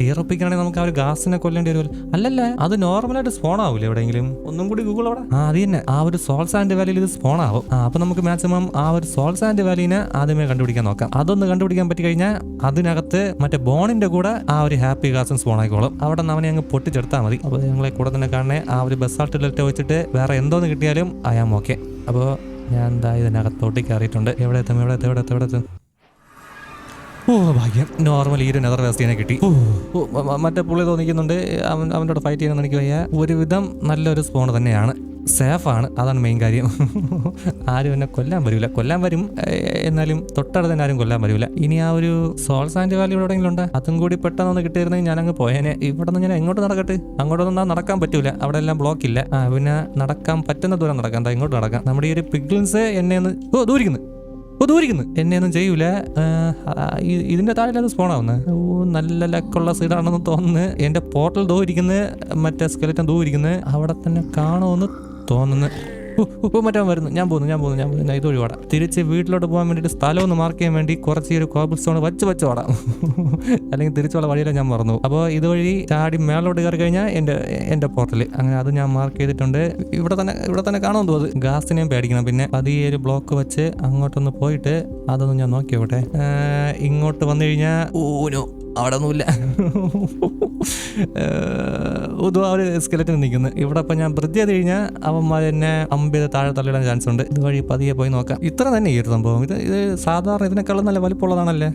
ടീറപ്പിക്കാണെങ്കിൽ നമുക്ക് ആ ഒരു ഗാസിനെ കൊല്ലേണ്ടി വരുമല്ലോ അല്ലല്ല അത് നോർമലായിട്ട് സ്പോൺ ആവില്ല എവിടെയെങ്കിലും? ഒന്നും കൂടി ഗൂഗിൾ അവിടെ? ആ അത് തന്നെ. ആ ഒരു സോൾ സാൻഡ് വാലിയിൽ ഇത് സ്പോൺ ആവും. ആ അപ്പൊ നമുക്ക് മാക്സിമം ആ ഒരു സോൾ സാൻഡ് വാലിനെ ആദ്യമേ കണ്ടുപിടിക്കാൻ നോക്കാം. അതൊന്ന് കണ്ടുപിടിക്കാൻ പറ്റി കഴിഞ്ഞാൽ അതിനകത്ത് മറ്റേ ബോണിന്റെ കൂടെ ആ ഒരു ഹാപ്പി ഗാസും സ്പോൺ ആയിക്കോളും. അവിടെ നിന്ന് അവനെ അങ്ങ് പൊട്ടിച്ചെടുത്താൽ മതി. അപ്പോൾ ഞങ്ങളെ കൂടെ തന്നെ കാണണേ ആ ഒരു ബസ്സാൾട്ട് ലെറ്റ് വെച്ചിട്ട് വേറെ എന്തോന്ന് കിട്ടിയാലും അയാം ഓക്കെ അപ്പോൾ ഞാൻ എന്താ ഇതിനകത്തോട്ട് കയറിയിട്ടുണ്ട്. എവിടെ എത്തും എവിടെ എത്തും എവിടെ എത്തും എവിടെ എത്തും? ഓ ഭാഗ്യം. നോർമൽ ഈ ഒരു നെതർ വ്യവസ്ഥയെ കിട്ടി. മറ്റേ പുള്ളി തോന്നിക്കുന്നുണ്ട്. അവൻ അവന്റെ ഫൈറ്റ് ചെയ്യണമെന്ന് എനിക്ക് വയ്യ. ഒരുവിധം നല്ലൊരു സ്പോൺ തന്നെയാണ്. സേഫാണ് അതാണ് മെയിൻ കാര്യം. ആരും എന്നെ കൊല്ലാൻ വരില്ല കൊല്ലാൻ വരും. എന്നാലും തൊട്ടടുത്ത് തന്നെ ആരും കൊല്ലാൻ വരില്ല ഇനി ആ ഒരു സോൾ സാൻഡ് വാലി ഇവിടെ എവിടെയെങ്കിലും ഉണ്ട്? അതും കൂടി പെട്ടെന്ന് കിട്ടിയിരുന്നെങ്കിൽ ഞാൻ അങ്ങ് പോയേനെ. ഇവിടെ നിന്ന് ഞാൻ എങ്ങോട്ട് നടക്കട്ടെ? അങ്ങോട്ടൊന്നും നടക്കാൻ പറ്റൂല. അവിടെ എല്ലാം ബ്ലോക്ക് ഇല്ല. പിന്നെ നടക്കാൻ പറ്റുന്ന ദൂരം നടക്കാം. എന്താ ഇങ്ങോട്ട് നടക്കാം. നമ്മുടെ ഈ ഒരു പിഗ്ലിൻസ് എന്നെ ഒന്ന് ഓ ദൂരിക്കുന്നു. ഓ ദൂരിക്കുന്നു എന്നെ ഒന്നും ചെയ്യൂല ഇതിന്റെ താഴെ അത് സ്പോൺ ആവുന്നത് ഓ നല്ല ലക്കുള്ള സീഡാണെന്ന് തോന്നുന്നു. എന്റെ പോർട്ടൽ ദൂ മറ്റേ സ്കെലറ്റൻ ദൂ അവിടെ തന്നെ കാണുമെന്ന് തോന്നുന്നു. ഓ, വരുന്നു. ഞാൻ പോകുന്നു ഞാൻ പോകുന്നു ഞാൻ പോകുന്നു. ഞാൻ ഇതൊഴി വാടാം തിരിച്ച് വീട്ടിലോട്ട് പോകാൻ വേണ്ടിയിട്ട് സ്ഥലം ഒന്ന് മാർക്ക് ചെയ്യാൻ വേണ്ടി കുറച്ച് ഒരു കോബിൾ സ്റ്റോൺ വച്ച് വെച്ച് വാടാം അല്ലെങ്കിൽ തിരിച്ചുള്ള വഴിയിലാണ് ഞാൻ മറന്നു. അപ്പോൾ ഇതുവഴി ചാടി മേളോട്ട് കയറി കഴിഞ്ഞാൽ എന്റെ എന്റെ പോർട്ടൽ അങ്ങനെ അത് ഞാൻ മാർക്ക് ചെയ്തിട്ടുണ്ട്. ഇവിടെ തന്നെ ഇവിടെ തന്നെ കാണുമെന്ന് തോന്നുന്നു. ഗാസിനെയും പേടിക്കണം. പിന്നെ പതിയെ ഒരു ബ്ലോക്ക് വെച്ച് അങ്ങോട്ടൊന്ന് പോയിട്ട് അതൊന്ന് ഞാൻ നോക്കിയോട്ടെ. ഇങ്ങോട്ട് വന്നു കഴിഞ്ഞാൽ ഊനോ അവിടെ ഒന്നുമില്ല ആ ഒരു സ്കെലറ്റിൽ നിൽക്കുന്നു. ഇവിടെ ഇപ്പം ഞാൻ വൃത്തി ചെയ്ത് കഴിഞ്ഞാൽ അവന്മാർ എന്നെ അമ്പത് താഴെ തള്ളിയിടാൻ ചാൻസ് ഉണ്ട്. ഇതുവഴി പതിയെ പോയി നോക്കാം. ഇത്ര തന്നെ ഈ ഒരു സംഭവം. ഇത് ഇത് സാധാരണ ഇതിനേക്കാളും നല്ല വലിപ്പമുള്ളതാണല്ലേ?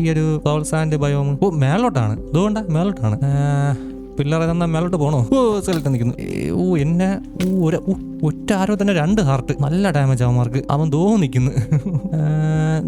ഈ ഒരു സോൾ സാൻഡ് ബയോം ഓ മേലോട്ടാണ്. ഇതുകൊണ്ടാ മേലോട്ടാണ്. പിള്ളേർ തന്നെ മേലോട്ട് പോണോ? ഓ സ്കെലറ്റിന് നിൽക്കുന്നു. ഓ എന്നെ ഓ ഒരു ഒറ്റ ആരോ തന്നെ രണ്ട് ഹാർട്ട് നല്ല ഡാമേജ് അവന്മാർക്ക്. അവൻ ദോ നിൽക്കുന്നു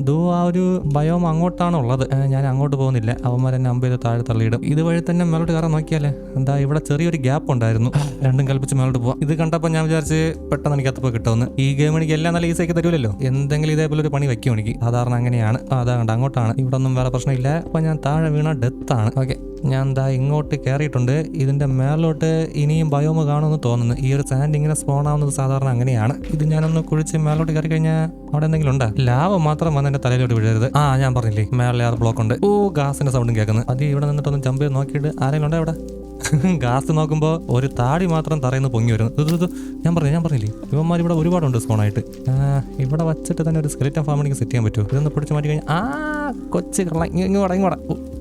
ദോ ആ ഒരു ഭയം അങ്ങോട്ടാണ് ഉള്ളത്? ഞാൻ അങ്ങോട്ട് പോകുന്നില്ല. അവന്മാർ എന്നെ അമ്പത് താഴെ തള്ളിയിടും. ഇതുവഴി തന്നെ മേലോട്ട് കയറാൻ നോക്കിയാലേ? എന്താ ഇവിടെ ചെറിയൊരു ഗ്യാപ്പ് ഉണ്ടായിരുന്നു. രണ്ടും കൽപ്പിച്ച് മേലോട്ട് പോവാം. ഇത് കണ്ടപ്പോൾ ഞാൻ വിചാരിച്ച് പെട്ടെന്ന് എനിക്ക് അത്തപ്പോൾ കിട്ടുമെന്ന്. ഈ ഗെയിം എനിക്ക് എല്ലാം നല്ല ഈസിയാക്കി തരുമല്ലോ? എന്തെങ്കിലും ഇതേപോലെ ഒരു പണി വെക്കും എനിക്ക്? സാധാരണ അങ്ങനെയാണ്. അതാ കണ്ട അങ്ങോട്ടാണ്. ഇവിടെ ഒന്നും വേറെ പ്രശ്നമില്ല. അപ്പൊ ഞാൻ താഴെ വീണ ഡെത്ത് ആണ്. ഓക്കെ. ഞാൻ ദാ ഇങ്ങോട്ട് കയറിയിട്ടുണ്ട് ഇതിന്റെ മേലോട്ട് ഇനിയും ബയോമ് കാണുമെന്ന് തോന്നുന്നു. ഈ ഒരു സാൻഡ് ഇങ്ങനെ സ്പോൺ ആവുന്നത് സാധാരണ അങ്ങനെയാണ്. ഇത് ഞാനൊന്ന് കുഴിച്ച് മേലോട്ട് കയറി കഴിഞ്ഞാൽ അവിടെ എന്തെങ്കിലും ഉണ്ടോ? ലാവ മാത്രം വന്ന് എന്റെ തലയിലോട്ട് വീഴരുത്. ആ ഞാൻ പറഞ്ഞില്ലേ മേളിൽ ആറ് ബ്ലോക്ക് ഉണ്ട്. ഓ ഗാസിന്റെ സൗണ്ടും കേൾക്കുന്നത് അത് ഇവിടെ നിന്നിട്ടൊന്ന് ജമ്പ് നോക്കിയിട്ട് ആരെങ്കിലും ഉണ്ടോ അവിടെ? ഗാസ് നോക്കുമ്പോൾ ഒരു താടി മാത്രം തറയുന്ന പൊങ്ങി വരുന്നു. ഇത് ഇത് ഞാൻ പറഞ്ഞു ഞാൻ പറഞ്ഞില്ലേ? ഇവന്മാർ ഇവിടെ ഒരുപാടുണ്ട് സ്കോണായിട്ട്. ഇവിടെ വച്ചിട്ട് തന്നെ ഒരു സ്കെലിറ്റൻ ഫാം എനിക്ക് സെറ്റ് ചെയ്യാൻ പറ്റുമോ? ഇതൊന്ന് പിടിച്ച് മാറ്റി കഴിഞ്ഞാൽ ആ കൊച്ചു കള്ള ഇങ്ങ്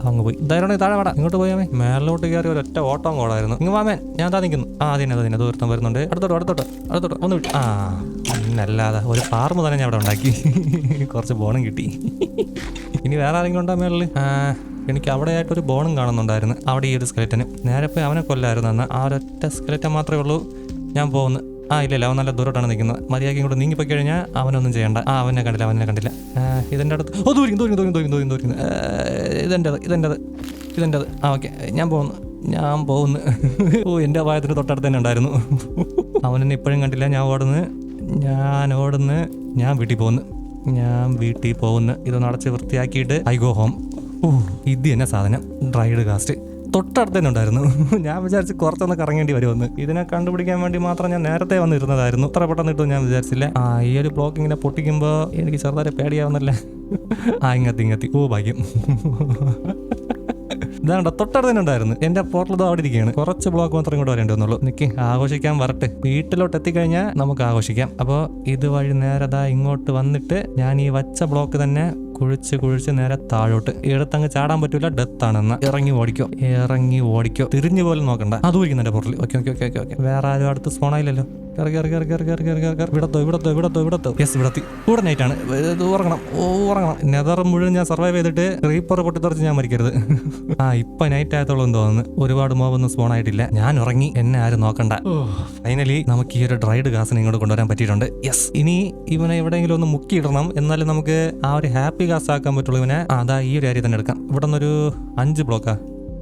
അങ്ങ് പോയി. ഇതായിരുന്നു താഴെ വേടാ. ഇങ്ങോട്ട് പോയാമേ മേലോട്ട് കയറി ഒരൊറ്റ ഓട്ടം കോളായിരുന്നു. ഇങ്ങ് വാമേൻ ഞാൻ താ നിൽക്കുന്നു ആ അതിനെ അതിനെ ദൂരത്തം വരുന്നുണ്ട്. അടുത്തോട്ട് അടുത്തോട്ട് അടുത്തോട്ട്. ഒന്ന് വിട്ടു. ആ പിന്നല്ലാതെ ഒരു ഫാർമ് തന്നെ ഞാൻ അവിടെ ഉണ്ടാക്കി. കുറച്ച് ബോണും കിട്ടി. ഇനി വേറെ ആരെങ്കിലും ഉണ്ടോ മേളിൽ എനിക്ക് അവിടെ ആയിട്ട് ഒരു ബോണും കാണുന്നുണ്ടായിരുന്നു. അവിടെ ഈ ഒരു സ്കെലറ്റന് നേരെ പോയി അവനെ കൊല്ലായിരുന്നു അന്ന്. ആ ഒരൊറ്റ സ്കെലറ്റൻ മാത്രമേ ഉള്ളൂ ഞാൻ പോകുന്നു ആ ഇല്ല അവൻ നല്ല ദൂരോട്ടാണ് നിൽക്കുന്നത്. മര്യാദയ്ക്ക് ഇങ്ങോട്ട് നീങ്ങിപ്പോയി കഴിഞ്ഞാൽ അവനൊന്നും ചെയ്യണ്ട. ആ അവനെ കണ്ടില്ല അവനെ കണ്ടില്ല. ഇതിന്റെ അടുത്ത് ഓ ദൂരിക്കും ദൂരിക്കും ദൂരിക്കും ദൂരിക്കും ദൂരിക്കും ദൂരിക്കും. ഇതെന്റെത് ഇതെന്റെത് ഇതെന്റെത് ആ ഓക്കെ ഞാൻ പോകുന്നു ഞാൻ പോകുന്നു. ഓ എന്റെ അപായത്തിന് തൊട്ടടുത്ത് തന്നെ ഉണ്ടായിരുന്നു. അവനെന്നെ ഇപ്പോഴും കണ്ടില്ല ഞാൻ ഓടുന്നു ഞാൻ ഓടുന്നു ഞാൻ വീട്ടിൽ പോകുന്നു ഞാൻ വീട്ടിൽ പോകുന്നു. ഇതൊന്ന് അടച്ച് വൃത്തിയാക്കിയിട്ട് ഐ ഗോ ഹോം. ഓ ഇത് തന്നെ സാധനം. Dried cast. തൊട്ടടുത്ത് തന്നെ ഉണ്ടായിരുന്നു ഞാൻ വിചാരിച്ച് കുറച്ചൊന്ന് കറങ്ങേണ്ടി വരുമെന്ന്. ഇതിനെ കണ്ടുപിടിക്കാൻ വേണ്ടി മാത്രം ഞാൻ നേരത്തെ വന്നിരുന്നതായിരുന്നു. അത്ര പെട്ടെന്ന് കിട്ടും ഞാൻ വിചാരിച്ചില്ല. ആ ഈ ഒരു ബ്ലോക്ക് ഇങ്ങനെ പൊട്ടിക്കുമ്പോൾ എനിക്ക് ചെറുതായിട്ട് പേടിയാവുന്നല്ലേ. ആ ഇങ്ങത്തി ഇങ്ങത്തി. ഓ ഭാഗ്യം. ഇതാണ്ടാ തൊട്ടടുത്ത് തന്നെ ഉണ്ടായിരുന്നു. എന്റെ പോർട്ടൽ ഇതോ അവിടെ ഇരിക്കുകയാണ്. കുറച്ച് ബ്ലോക്ക് മാത്രം ഇങ്ങോട്ട് വരേണ്ടി വന്നുള്ളൂ. നിക്ക് ആഘോഷിക്കാൻ വരട്ടെ. വീട്ടിലോട്ട് എത്തിക്കഴിഞ്ഞാൽ നമുക്ക് ആഘോഷിക്കാം. അപ്പോൾ ഇതുവഴി നേരെ ദാ ഇങ്ങോട്ട് വന്നിട്ട് ഞാൻ ഈ വച്ച ബ്ലോക്ക് തന്നെ കുഴിച്ച് കുഴിച്ച് നേരെ താഴോട്ട്. ഇടത്തങ്ങ് ചാടാൻ പറ്റൂല ഡെത്ത് ആണെന്ന്. ഇറങ്ങി ഓടിക്കോ. ഇറങ്ങി ഓടിക്കോ. തിരിഞ്ഞു പോലും നോക്കണ്ട. അത് ഒരിക്കുന്നു എന്റെ പുറത്തിൽ okay okay okay okay okay. വേറെ ആരും അടുത്ത് സ്പോണായില്ലല്ലോ ഇവിടത്തോ ഇവിടത്തോ ഇവിടത്തോ ഇവിടത്തോ യെസ് വിടത്തി കൂടെ നൈറ്റാണ് ഉറങ്ങണം. ഉറങ്ങണം. നെതർ മുഴുവൻ ഞാൻ സർവൈവ് ചെയ്തിട്ട് റീപ്പർ പൊട്ടിത്തെറിച്ച് ഞാൻ മരിക്കരുത്. ഇപ്പൊ നൈറ്റ് ആയത്തോളം എന്ന് തോന്നുന്നു. ഒരുപാട് മോബൊന്നും സ്പോൺ ആയിട്ടില്ല. ഞാൻ ഉറങ്ങി. എന്നെ ആരും നോക്കണ്ട. ഫൈനലി നമുക്ക് ഈ ഒരു ഡ്രൈഡ് ഗാസിനെ ഇങ്ങോട്ട് കൊണ്ടുവരാൻ പറ്റിയിട്ടുണ്ട്. യെസ് ഇനി ഇവനെ എവിടെയെങ്കിലും ഒന്ന് മുക്കിയിടണം. എന്നാലും നമുക്ക് ആ ഒരു ഹാപ്പി ഗാസ് ആക്കാൻ പറ്റുള്ളൂ ഇവനെ. അതാ ഈ ഒരു ഏരിയ തന്നെ എടുക്കാം. ഇവിടെ നിന്നൊരു അഞ്ച് ബ്ലോക്കാ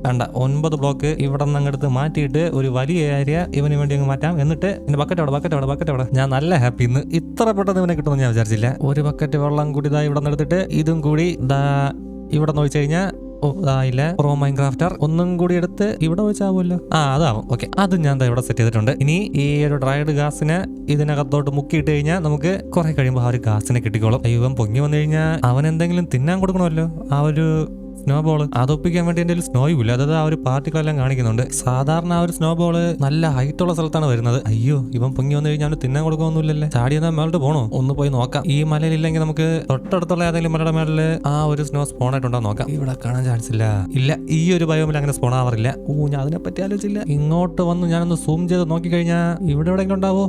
വേണ്ട ഒൻപത് ബ്ലോക്ക് ഇവിടെ നിന്ന് അങ്ങോട്ട് മാറ്റിയിട്ട് ഒരു വലിയ ഏരിയ ഇവന് വേണ്ടി അങ്ങ് മാറ്റാം. എന്നിട്ട് എന്റെ ബക്കറ്റ് അവിടെ ബക്കറ്റ് അവിടെ ബക്കറ്റ് അവിടെ ഞാൻ നല്ല ഹാപ്പി ഇന്ന്. ഇത്ര പെട്ടെന്ന് ഇവനെ കിട്ടുമെന്ന് ഞാൻ വിചാരിച്ചില്ല. ഒരു ബക്കറ്റ് വെള്ളം കൂടി ഇതാ ഇവിടെ നിന്ന് എടുത്തിട്ട് ഇതും കൂടി ദാ ഇവിടെ നിന്ന് ഒഴിച്ചു കഴിഞ്ഞാൽ ഓ പ്രോ പ്രോ മൈൻക്രാഫ്റ്റർ ഒന്നും കൂടി എടുത്ത് ഇവിടെ വെച്ചാവുമല്ലോ. ആ അതാവും. ഓക്കെ അത് ഞാൻ ഇവിടെ സെറ്റ് ചെയ്തിട്ടുണ്ട്. ഇനി ഈ ഒരു ഡ്രൈഡ് ഗ്യാസിനെ ഇതിനകത്തോട്ട് മുക്കിയിട്ട് കഴിഞ്ഞാൽ നമുക്ക് കുറെ കഴിയുമ്പോൾ ആ ഒരു ഗ്യാസിനെ കിട്ടിക്കോളും. അയ്യോ പൊങ്ങി വന്നു കഴിഞ്ഞാൽ അവൻ എന്തെങ്കിലും തിന്നാൻ കൊടുക്കണമല്ലോ. ആ ഒരു സ്നോ ബോൾ അതൊപ്പിക്കാൻ വേണ്ടി എന്റെ സ്നോയും ഇല്ല അതായത് ആ ഒരു പാർട്ടികളെല്ലാം കാണിക്കുന്നുണ്ട്. സാധാരണ ആ ഒരു സ്നോ നല്ല ഹൈറ്റ് ഉള്ള സ്ഥലത്താണ് വരുന്നത്. അയ്യോ ഇവൻ പൊങ്ങി വന്നു കഴിഞ്ഞാൽ തിന്നാൻ കൊടുക്കൊന്നുമില്ലല്ലേ ചാടി എന്നാൽ മേലോട്ട് പോണോ? ഒന്ന് പോയി നോക്കാം. ഈ മലയിലില്ലെങ്കിൽ നമുക്ക് തൊട്ടടുത്തുള്ള ഏതെങ്കിലും മലയുടെ മേളിൽ ആ ഒരു സ്നോ സ്പോൺ ആയിട്ടുണ്ടോ നോക്കാം. ഇവിടെ കാണാൻ ചാൻസ് ഇല്ല. ഇല്ല ഈ ഒരു ബയോമിൽ അങ്ങനെ സ്പോൺ ആവാറില്ല. ഓ ഞാൻ അതിനെ പറ്റി ആലോചിച്ചില്ല. ഇങ്ങോട്ട് വന്ന് ഞാനൊന്ന് സൂം ചെയ്ത് നോക്കി കഴിഞ്ഞാൽ ഇവിടെ എവിടെയെങ്കിലും ഉണ്ടാവോ?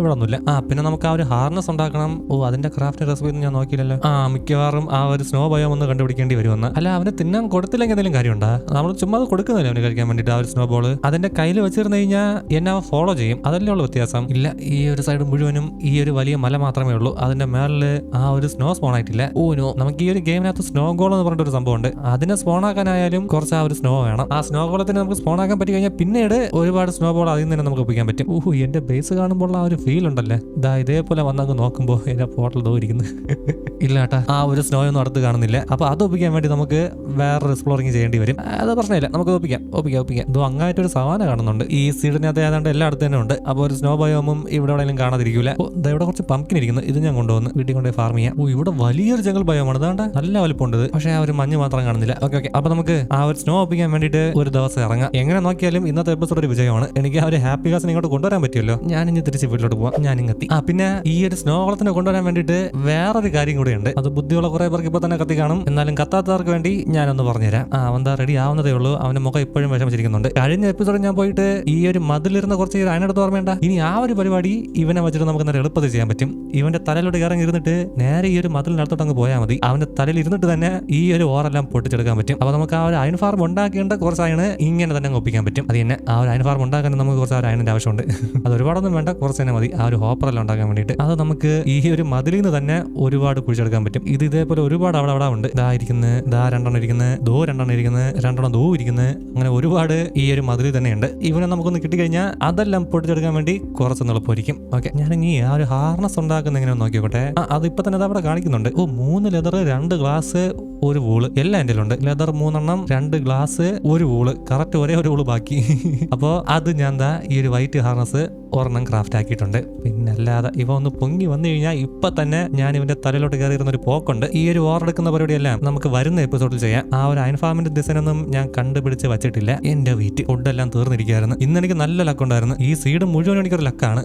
ഇവിടെ ഒന്നുമില്ല. ആ പിന്നെ നമുക്ക് ആ ഒരു ഹാർനസ് ഉണ്ടാക്കണം. ഓ അതിന്റെ ക്രാഫ്റ്റ് റെസിപ്പി ഞാൻ നോക്കിയില്ലല്ലോ. ആ മിക്കവാറും ആ ഒരു സ്നോ ബയോം ഒന്ന് കണ്ടുപിടിക്കേണ്ടി വരുമെന്ന്. അല്ല അവന് തിന്നാൻ കൊടുത്തില്ലെങ്കിൽ എന്തെങ്കിലും കാര്യമുണ്ടാ? നമ്മൾ ചുമ്മാ അത് കൊടുക്കുന്നില്ല അവന് കഴിക്കാൻ വേണ്ടിയിട്ട് ആ ഒരു സ്നോ ബോൾ അതിന്റെ കയ്യിൽ വെച്ചിരുന്നു കഴിഞ്ഞാൽ എന്നെ അവൻ ഫോളോ ചെയ്യും. അതല്ലേ ഉള്ളൂ വ്യത്യാസം. ഇല്ല ഈ ഒരു സൈഡ് മുഴുവനും ഈ ഒരു വലിയ മല മാത്രമേ ഉള്ളൂ. അതിന്റെ മേളിൽ ആ ഒരു സ്നോ സ്പോൺ ആയിട്ടില്ല. ഓ നോ നമുക്ക് ഈ ഒരു ഗെയിമിനകത്ത് സ്നോ ഗോൾ എന്ന് പറഞ്ഞിട്ട് ഒരു സംഭവം ഉണ്ട് അതിനെ സ്പോൺ ആക്കാനായാലും കുറച്ച് ആ ഒരു സ്നോ വേണം. ആ സ്നോ ഗോളത്തിന് നമുക്ക് സ്പോൺ ആക്കാൻ പറ്റി കഴിഞ്ഞാൽ പിന്നീട് ഒരുപാട് സ്നോ ബോൾ അതിൽ നിന്ന് തന്നെ നമുക്ക് ഒപ്പിക്കാൻ പറ്റും. ഓഹ് എന്റെ ബേസ് കാണുമ്പോൾ ആ ഒരു ഫീൽ ഉണ്ടല്ലേ? ഇതാ ഇതേപോലെ വന്നങ്ങ് നോക്കുമ്പോൾ എന്റെ പോർട്ടൽ ദോ ഇരിക്കുന്നു. ഇല്ല കേട്ടാ ആ ഒരു സ്നോ ഒന്നും അടുത്ത് കാണുന്നില്ല. അപ്പൊ അത് ഒപ്പിക്കാൻ വേണ്ടി നമുക്ക് വേറെ എക്സ്പ്ലോറിങ് ചെയ്യേണ്ടി വരും. അത് പ്രശ്നമില്ല. നമുക്ക് ഒപ്പിക്കാം. ഒപ്പിക്കാം ഒപ്പിക്കാം. ഇതോ അങ്ങായിട്ട് ഒരു സവാന കാണുന്നുണ്ട്. ഈ സീഡിനകത്ത് ഏതാണ്ട് എല്ലായിടത്തും തന്നെ ഉണ്ട്. അപ്പോൾ ഒരു സ്നോ ബയോമും ഇവിടെ എവിടെയെങ്കിലും കാണാതിരിക്കൂല. ദാ ഇവിടെ കുറച്ച് പമ്പിൻ ഇരിക്കുന്നു. ഇത് ഞാൻ കൊണ്ടുവന്ന് വീട്ടിൽ കൊണ്ടുപോയി ഫാർം ചെയ്യാം. ഓ ഇവിടെ വലിയൊരു ജംഗിൾ ബയോമാണ് അതാണ്ട് നല്ല വലുപ്പമുണ്ട് പക്ഷെ ആ ഒരു മഞ്ഞ് മാത്രം കാണുന്നില്ല. Okay okay. അപ്പൊ നമുക്ക് ആ ഒരു സ്നോ ഒപ്പിക്കാൻ വേണ്ടിട്ട് ഒരു ദിവസം ഇറങ്ങാം. എങ്ങനെ നോക്കിയാലും ഇന്നത്തെ എപ്പിസോഡ് ഒരു വിജയമാണ്. എനിക്ക് ആ ഒരു ഹാപ്പി ഗ്ലാസിനെ ഇങ്ങോട്ട് കൊണ്ടുവരാൻ പറ്റുമല്ലോ. ഞാൻ ഇനി തിരിച്ച് വീട്ടിലോട്ട് പോവാം. ഞാൻ ഇങ്ങെത്തി ആ പിന്നെ ഈ ഒരു സ്നോ വളത്തിനെ കൊണ്ടുവരാൻ വേണ്ടിയിട്ട് വേറൊരു കാര്യം കൂടി ഉണ്ട് അത് ബുദ്ധിയുള്ള കുറെ പേർക്ക് ഇപ്പൊ തന്നെ കത്തി കാണും. എന്നാലും കത്താത്തവർക്ക് വേണ്ടി ഞാനൊന്ന് പറഞ്ഞുതരാം. ആ അവൻ എന്താ റെഡി ആവുന്നതേ ഉള്ളൂ. അവന്റെ മുഖം ഇപ്പോഴും വിഷമിച്ചിരിക്കുന്നുണ്ട്. കഴിഞ്ഞ എപ്പിസോഡ് ഞാൻ പോയിട്ട് ഈ ഒരു മതിലിരുന്ന കുറച്ച് അതിനടുത്ത് ഓർമ്മയുണ്ട? ഇനി ആ ഒരു പരിപാടി ഇവനെ വെച്ചിട്ട് നമുക്ക് നല്ല എളുപ്പത്തിൽ ചെയ്യാൻ പറ്റും. ഇവന്റെ തലയിലോട്ട് ഇറങ്ങി ഇരുന്നിട്ട് നേരെ ഈ ഒരു മതിലിനടുത്തോട്ട് അങ്ങ് പോയാൽ മതി. അവന്റെ തലയിൽ ഇരുന്നിട്ട് തന്നെ ഈ ഒരു ഓറെല്ലാം പൊട്ടിച്ചെടുക്കാൻ പറ്റും. അപ്പൊ നമുക്ക് ആ ഒരു അയൺ ഫാർം ഉണ്ടാക്കേണ്ട കുറച്ച് അയണ് ഇങ്ങനെ തന്നെ ഒപ്പിക്കാൻ പറ്റും. അത് തന്നെ ആ ഒരു അയൺ ഫാർം ഉണ്ടാക്കാൻ നമുക്ക് കുറച്ച് ആ ഒരു അയണിന്റെ ആവശ്യമുണ്ട്. അത് ഒരുപാടൊന്നും വേണ്ട. കുറച്ച് തന്നെ മതി. ആ ഒരു ഹോപ്പറെല്ലാം ഉണ്ടാക്കാൻ വേണ്ടിയിട്ട്. അത് നമുക്ക് ഈ ഒരു മതിലിൽ നിന്ന് തന്നെ ഒരുപാട് കുഴിച്ചെടുക്കാൻ പറ്റും. ഇത് ഇതേപോലെ ഒരുപാട് അവിടെ അവിടെ ഉണ്ട്. ദാ ഇരിക്കുന്നത് ദാ രണ്ടെണ്ണം ഇരിക്കുന്നത് ദോ രണ്ടെണ്ണം ഇരിക്കുന്നത് രണ്ടെണ്ണം ദോ ഇരിക്കുന്നത് അങ്ങനെ ഒരുപാട് ഈ ഒരു മതിൽ തന്നെയുണ്ട്. ഇവനെ നമുക്കൊന്ന് കിട്ടിക്കഴിഞ്ഞാൽ അതെല്ലാം പൊട്ടിച്ചെടുക്കാൻ വേണ്ടി കുറച്ച് എളുപ്പമായിരിക്കും ഓക്കെ ഞാൻ ഇനി ആ ഒരു ഹാർണസ് ഉണ്ടാക്കുന്ന എങ്ങനെ നോക്കിക്കോട്ടെ. ആ അത് ഇപ്പൊ തന്നെ അവിടെ കാണിക്കുന്നുണ്ട്. ഓ മൂന്ന് ലെതർ രണ്ട് ഗ്ലാസ് ഒരു വൂൾ എല്ലാം എന്റെ ഉണ്ട് ലെതർ മൂന്നെണ്ണം രണ്ട് ഗ്ലാസ് ഒരു വൂൾ കറക്റ്റ് ഒരേ ഒരു വൂൾ ബാക്കി. അപ്പോൾ അത് ഞാൻ ദാ ഈ ഒരു വൈറ്റ് ഹാർനസ് ഒരെണ്ണം ക്രാഫ്റ്റ് ആക്കിയിട്ടുണ്ട്. പിന്നെ അല്ലാതെ ഇവ ഒന്ന് പൊങ്ങി വന്നു കഴിഞ്ഞാൽ ഇപ്പൊ തന്നെ ഞാൻ ഇവന്റെ തലയിലോട്ട് കയറിയിരുന്ന ഒരു പോക്കുണ്ട്. ഈ ഒരു ഓറെടുക്കുന്ന പരിപാടിയെല്ലാം നമുക്ക് വരുന്ന എപ്പിസോഡിൽ ചെയ്യാം. ആ ഒരു അയൺ ഫാമിന്റെ ഡിസൈൻ ഒന്നും ഞാൻ കണ്ടുപിടിച്ച് വെച്ചിട്ടില്ല. എന്റെ വീറ്റ് ഫുഡെല്ലാം തീർന്നിരിക്കുകയായിരുന്നു. ഇന്ന് എനിക്ക് നല്ല ലക്ക് ഉണ്ടായിരുന്നു. ഈ സീഡ് മുഴുവൻ എനിക്കൊരു ലക്കാണ്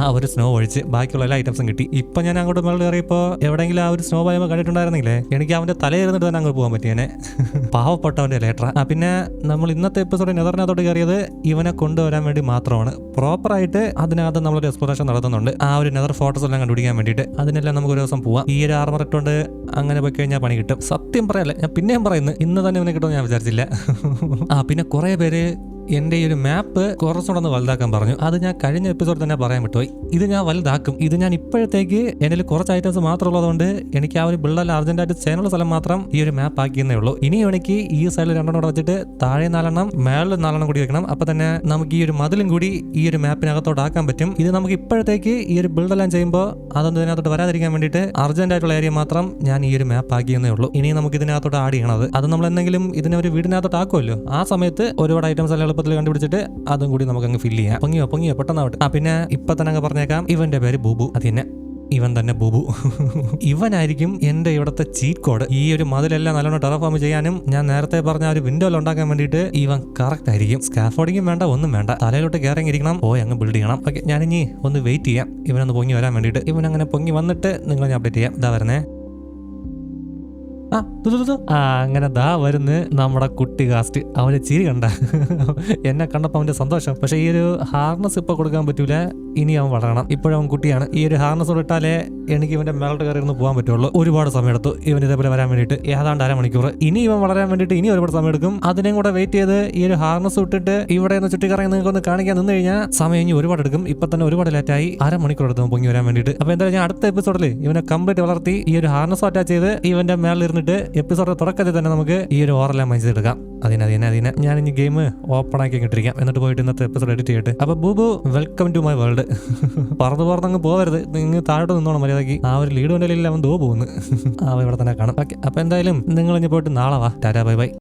ആ ഒരു സ്നോ ഒഴിച്ച് ബാക്കിയുള്ള എല്ലാ ഐറ്റംസും കിട്ടി. ഇപ്പൊ ഞാൻ അങ്ങോട്ട് മേളിൽ കയറിയപ്പോ എവിടെങ്കിലും ആ ഒരു സ്നോ ഭയമ കണ്ടിട്ടുണ്ടായിരുന്നില്ലേ എനിക്ക് അവന്റെ തലയിരുന്നിട്ട് തന്നെ അങ്ങോട്ട് പോകാൻ പറ്റിയനെ. പാവപ്പെട്ടവന്റെ ലേറ്റർ ആ പിന്നെ നമ്മൾ ഇന്നത്തെ എപ്പിസോഡ് നെതറിനകത്തോട്ട് കയറിയത് ഇവനെ കൊണ്ടുവരാൻ വേണ്ടി മാത്രമാണ്. പ്രോപ്പറായിട്ട് അതിനകത്ത് നമ്മളൊരു എക്സ്പ്ലോറേഷൻ നടത്തുന്നുണ്ട്. ആ ഒരു നെതർ ഫോട്ടോസ് എല്ലാം കണ്ടുപിടിക്കാൻ വേണ്ടിയിട്ട് അതിനെല്ലാം നമുക്ക് ഒരു ദിവസം പോവാം. ഈ ഒരു ആർമർ ഇട്ടുകൊണ്ട് അങ്ങനെ പോയി കഴിഞ്ഞാൽ പണി കിട്ടും. സത്യം പറയല്ലേ ഞാൻ പിന്നെയും പറയുന്നു ഇന്ന് തന്നെ ഇവനെ കിട്ടുമെന്ന് ഞാൻ വിചാരിച്ചില്ല. ആ പിന്നെ കുറേ പേര് എന്റെ ഈ ഒരു മാപ്പ് കുറച്ചുകൂടെ ഒന്ന് വലുതാക്കാൻ പറഞ്ഞു. അത് ഞാൻ കഴിഞ്ഞ എപ്പിസോഡ് തന്നെ പറയാൻ വിട്ടുപോയി. ഇത് ഞാൻ വലുതാക്കും. ഇത് ഞാൻ ഇപ്പോഴത്തേക്ക് എന്റെ കുറച്ച് ഐറ്റംസ് മാത്രം ഉള്ളതുകൊണ്ട് എനിക്ക് ആ ഒരു ബിൽഡെല്ലാം അർജന്റായിട്ട് ചെയ്യാനുള്ള സ്ഥലം മാത്രം ഈ ഒരു മാപ്പ് ആക്കിയെന്നേ ഉള്ളൂ. ഇനി എനിക്ക് ഈ സൈഡിൽ രണ്ടെണ്ണം കൂടെ വെച്ചിട്ട് താഴെ നാലെണ്ണം മേളിൽ നാലെണ്ണം കൂടി വെക്കണം. അപ്പം തന്നെ നമുക്ക് ഈ ഒരു മതിലും കൂടി ഈ ഒരു മാപ്പിനകത്തോട്ട് ആക്കാൻ പറ്റും. ഇത് നമുക്ക് ഇപ്പോഴത്തേക്ക് ഈ ഒരു ബിൽഡെല്ലാം ചെയ്യുമ്പോൾ അതൊന്നും ഇതിനകത്തോട്ട് വരാതിരിക്കാൻ വേണ്ടിയിട്ട് അർജന്റ് ഏരിയ മാത്രം ഞാൻ ഈ ഒരു മാപ്പ് ആക്കിയെന്നേ ഉള്ളൂ. ഇനി നമുക്ക് ഇതിനകത്തോട്ട് ആഡ് ചെയ്യണത് അത്. നമ്മൾ എന്തെങ്കിലും ഇതിനെ ഒരു വീടിനകത്തോട്ട് ആക്കുമല്ലോ. ആ സമയത്ത് ഒരുപാട് ഐറ്റംസ് എല്ലാം എളുപ്പത്തിൽ കണ്ടുപിടിച്ചിട്ട് അതും കൂടി നമുക്ക് അങ്ങ് ഫില്ല് ചെയ്യാം. പൊങ്ങിയോ പൊങ്ങിയോ പെട്ടെന്നാവട്ടെ. ആ പിന്നെ ഇപ്പൊ തന്നെ അങ്ങ് പറഞ്ഞേക്കാം. ഇവന്റെ പേര് ബൂബു. അത് തന്നെ. ഇവൻ തന്നെ ബുബു. ഇവനായിരിക്കും എന്റെ ഇവിടുത്തെ ചീറ്റ് കോഡ് ഈ ഒരു മതിലെല്ലാം നല്ലോണം ടെറഫോം ചെയ്യാനും ഞാൻ നേരത്തെ പറഞ്ഞ ഒരു വിൻഡോ ഉണ്ടാക്കാൻ വേണ്ടിയിട്ട് ഇവൻ കറക്റ്റ് ആയിരിക്കും. സ്കാഫോർഡിങ്ങും വേണ്ട ഒന്നും വേണ്ട. തലയിലോട്ട് കയറിയിരിക്കണം പോയി അങ്ങ് ബിൽഡ് ചെയ്യണം. ഓക്കെ ഞാനിനി ഒന്ന് വെയിറ്റ് ചെയ്യാം. ഇവനൊന്ന് പൊങ്ങി വരാൻ വേണ്ടിയിട്ട്. ഇവൻ അങ്ങനെ പൊങ്ങി വന്നിട്ട് നിങ്ങളെ ഞാൻ അപ്ഡേറ്റ് ചെയ്യാം. ഇതാ വരുന്നേ. അങ്ങനെ ദാ വരുന്ന് നമ്മുടെ കുട്ടി കാസ്റ്റ്. അവന്റെ ചിരി കണ്ട. എന്നെ കണ്ടപ്പോൾ അവന്റെ സന്തോഷം. പക്ഷെ ഈ ഒരു ഹാർനസ് ഇപ്പൊ കൊടുക്കാൻ പറ്റൂല. ഇനി അവൻ വളരണം. ഇപ്പോഴും അവൻ കുട്ടിയാണ്. ഈ ഒരു ഹാർനസ് ഇട്ടാലേ എനിക്ക് ഇവന്റെ മേലോട്ട് കയറി ഒന്ന് പോകാൻ പറ്റുള്ളൂ. ഒരുപാട് സമയം എടുത്തു ഇവൻ ഇതേപോലെ വരാൻ വേണ്ടിയിട്ട്. ഏതാണ്ട് അരമണിക്കൂർ ഇനി ഇവൻ വളരാൻ വേണ്ടിയിട്ട് ഇനി ഒരുപാട് സമയം എടുക്കും അതിനെയും കൂടെ വെയിറ്റ് ചെയ്ത് ഈ ഒരു ഹാർനസ് ഇട്ടിട്ട് ഇവിടെ നിന്ന് ചുറ്റിക്കറങ്ങി നിങ്ങൾക്ക് ഒന്ന് കാണിക്കാൻ നിന്ന് കഴിഞ്ഞാൽ സമയം ഇനി ഒരുപാട് എടുക്കും. ഇപ്പൊ തന്നെ ഒരുപാട് ലേറ്റായി അരമണിക്കൂർ എടുത്ത് പൊങ്ങി വരാൻ വേണ്ടിയിട്ട്. അപ്പൊ എന്താ ഞാൻ അടുത്ത എപ്പിസോഡിൽ ഇവനെ കംപ്ലീറ്റ് വളർത്തി ഈ ഒരു ഹാർനസ് അറ്റാച്ച് ചെയ്ത് ഇവന്റെ മേളിൽ എപ്പിസോഡിന്റെ തുടക്കത്തിൽ തന്നെ നമുക്ക് ഈ ഒരു ഓറല മനസ്സിൽ എടുക്കാം. അതിന് അതിനെ അതിനെ. ഞാൻ ഇനി ഗെയിം ഓപ്പൺ ആക്കി ഇട്ടിരിക്കാം. എന്നിട്ട് പോയിട്ട് ഇന്നത്തെ എപ്പിസോഡ് എഡിറ്റ് ചെയ്യട്ടെ അപ്പൊ ബൂബു വെൽക്കം ടു മൈ വേൾഡ് പറന്ന് പറന്നങ്ങ് പോവരുത്. നിങ്ങൾ താഴോട്ട് നിന്നോണം മര്യാദയ്ക്ക് ആ ഒരു ലീഡ് വണ്ടിയിൽ അവൻ ദോ പോകുന്നു. അവ ഇവിടെ തന്നെ കാണാം. ഓക്കെ അപ്പൊ എന്തായാലും നിങ്ങൾ ഇനി പോയിട്ട് നാളെ വാ. Tata bye bye.